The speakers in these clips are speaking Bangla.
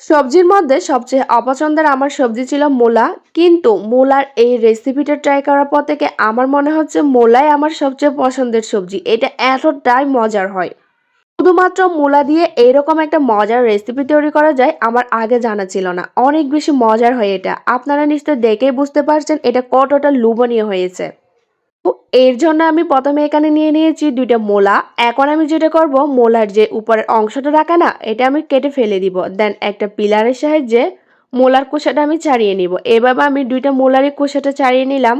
সবজির মধ্যে সবচেয়ে অপছন্দের আমার সবজি ছিল মূলা। কিন্তু মূলার এই রেসিপিটা ট্রাই করার পর থেকে আমার মনে হচ্ছে মূলাই আমার সবচেয়ে পছন্দের সবজি। এটা এতটাই মজার হয়। শুধুমাত্র মূলা দিয়ে এরকম একটা মজার রেসিপি তৈরি করা যায় আমার আগে জানা ছিল না। অনেক বেশি মজার হয় এটা। আপনারা নিশ্চয় দেখেই বুঝতে পারছেন এটা কতটা লোভনীয় হয়েছে। এর জন্য আমি প্রথমে এখানে নিয়ে নিয়েছি দুইটা মোলা। এখন আমি যেটা করব, মোলার যে উপরের অংশটা রাখা না, এটা আমি কেটে ফেলে দিব। দেন একটা পিলারের সাহায্যে মোলার কোষাটা আমি ছাড়িয়ে নিব। এভাবে আমি দুইটা মোলারই কোষাটা ছাড়িয়ে নিলাম।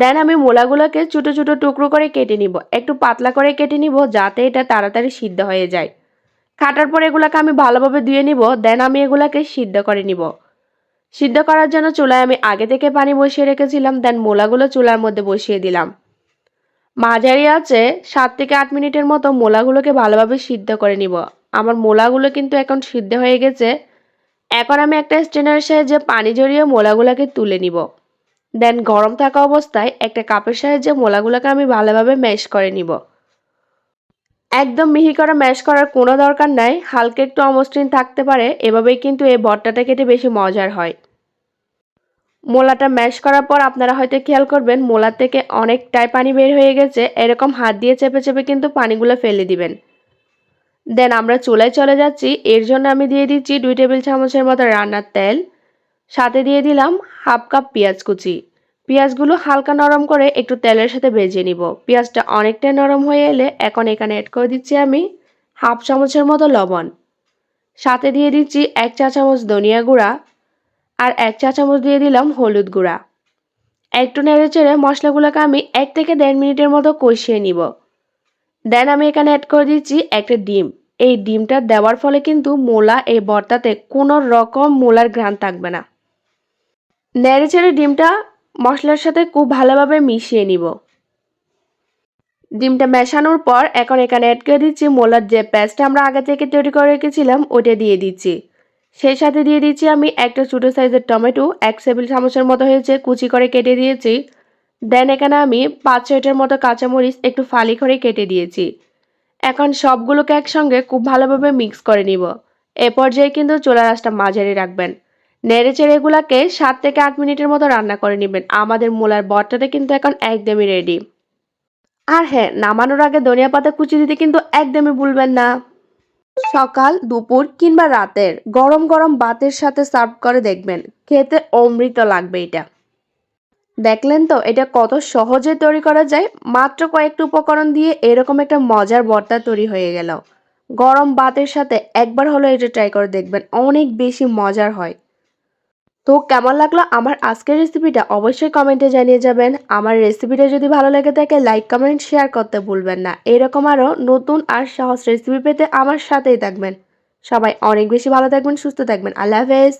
দেন আমি মোলাগুলোকে ছোটো ছোটো টুকরো করে কেটে নিব। একটু পাতলা করে কেটে নিব যাতে এটা তাড়াতাড়ি সিদ্ধ হয়ে যায়। কাটার পর এগুলোকে আমি ভালোভাবে ধুয়ে নিব। দেন আমি এগুলাকে সিদ্ধ করে নিব। সিদ্ধ করার জন্য চুলায় আমি আগে থেকে পানি বসিয়ে রেখেছিলাম দেন মোলাগুলো চুলার মধ্যে বসিয়ে দিলাম। মাঝারি আছে সাত থেকে আট মিনিটের মতো মোলাগুলোকে ভালোভাবে সিদ্ধ করে নিব। আমার মোলাগুলো কিন্তু এখন সিদ্ধ হয়ে গেছে। এখন আমি একটা স্ট্রেনারের সাহায্যে পানি জড়িয়ে মোলাগুলোকে তুলে নিব। দেন গরম থাকা অবস্থায় একটা কাপের সাহায্যে মোলাগুলোকে আমি ভালোভাবে ম্যাশ করে নিব। একদম মিহি করে ম্যাশ করার কোনো দরকার নাই, হালকা একটু অমসৃণ থাকতে পারে, এভাবেই কিন্তু এই ভর্তাটা কেটে বেশি মজার হয়। মোলাটা ম্যাশ করার পর আপনারা হয়তো খেয়াল করবেন, মোলা থেকে অনেকটাই পানি বের হয়ে গেছে। এরকম হাত দিয়ে চেপে চেপে কিন্তু পানিগুলো ফেলে দিবেন। দেন আমরা চুলায় চলে যাচ্ছি। এর জন্য আমি দিয়ে দিচ্ছি দুই টেবিল চামচের মতো রান্নার তেল। সাথে দিয়ে দিলাম হাফ কাপ পেঁয়াজ কুচি। পেঁয়াজগুলো হালকা নরম করে একটু তেলের সাথে ভেজে নিব। পেঁয়াজটা অনেকটাই নরম হয়ে এলে এখন এখানে অ্যাড করে দিচ্ছি আমি হাফ চামচের মতো লবণ। সাথে দিয়ে দিচ্ছি এক চা চামচ ধনিয়া গুঁড়া। আর এক চা চামচ দিয়ে দিলাম হলুদ গুঁড়া। একটু নেড়ে চেড়ে মশলাগুলোকে আমি এক থেকে দেড় মিনিটের মতো কষিয়ে নিব। দেন আমি এখানে অ্যাড করে দিচ্ছি একটা ডিম। এই ডিমটা দেওয়ার ফলে কিন্তু মোলা এই ভর্তাতে কোনো রকম মোলার ঘ্রাণ থাকবে না। নেড়ে চেড়ে ডিমটা মশলার সাথে খুব ভালোভাবে মিশিয়ে নিব। ডিমটা মেশানোর পর এখন এখানে অ্যাড করে দিচ্ছি মোলার যে পেস্টটা আমরা আগে থেকে তৈরি করে রেখেছিলাম ওটা দিয়ে দিচ্ছি। সেই সাথে দিয়ে দিচ্ছি আমি একটা ছোটো সাইজের টমেটো, এক টেবিল চামচের মতো হয়েছে, কুচি করে কেটে দিয়েছি। দেন এখানে আমি পাঁচ ছয়টার মতো কাঁচামরিচ একটু ফালি করে কেটে দিয়েছি। এখন সবগুলোকে একসঙ্গে খুব ভালোভাবে মিক্স করে নিব। এ পর্যায়ে কিন্তু চোলা রাসটা মাঝারি রাখবেন। নেড়ে চেড়ে এগুলাকে সাত থেকে আট মিনিটের মতো রান্না করে নেবেন। আমাদের মূলার বটটাতে কিন্তু এখন একদমই রেডি আর হ্যাঁ নামানোর আগে ধনিয়া পাতা কুচি দিতে কিন্তু একদমই ভুলবেন না। সকাল, দুপুর কিংবা রাতের গরম গরম ভাতের সাথে সার্ভ করে দেখবেন। খেতে অমৃত লাগবে এটা। দেখলেন তো, এটা কত সহজে তৈরি করা যায়? মাত্র কয়েকটি উপকরণ দিয়ে এরকম একটা মজার বর্তা তৈরি হয়ে গেল। গরম বাতের সাথে একবার হলো এটা ট্রাই করে দেখবেন, অনেক বেশি মজার হয়। তো কেমন লাগল আমার আজকের রেসিপিটা অবশ্যই কমেন্টে জানিয়ে যাবেন। আমার রেসিপিটা যদি ভালো লেগে থাকে লাইক কমেন্ট শেয়ার করতে ভুলবেন না। এরকম আরও নতুন আর সহজ রেসিপি পেতে আমার সাথেই থাকবেন। সবাই অনেক বেশি ভালো থাকবেন, সুস্থ থাকবেন। আল্লাহ হাফেজ।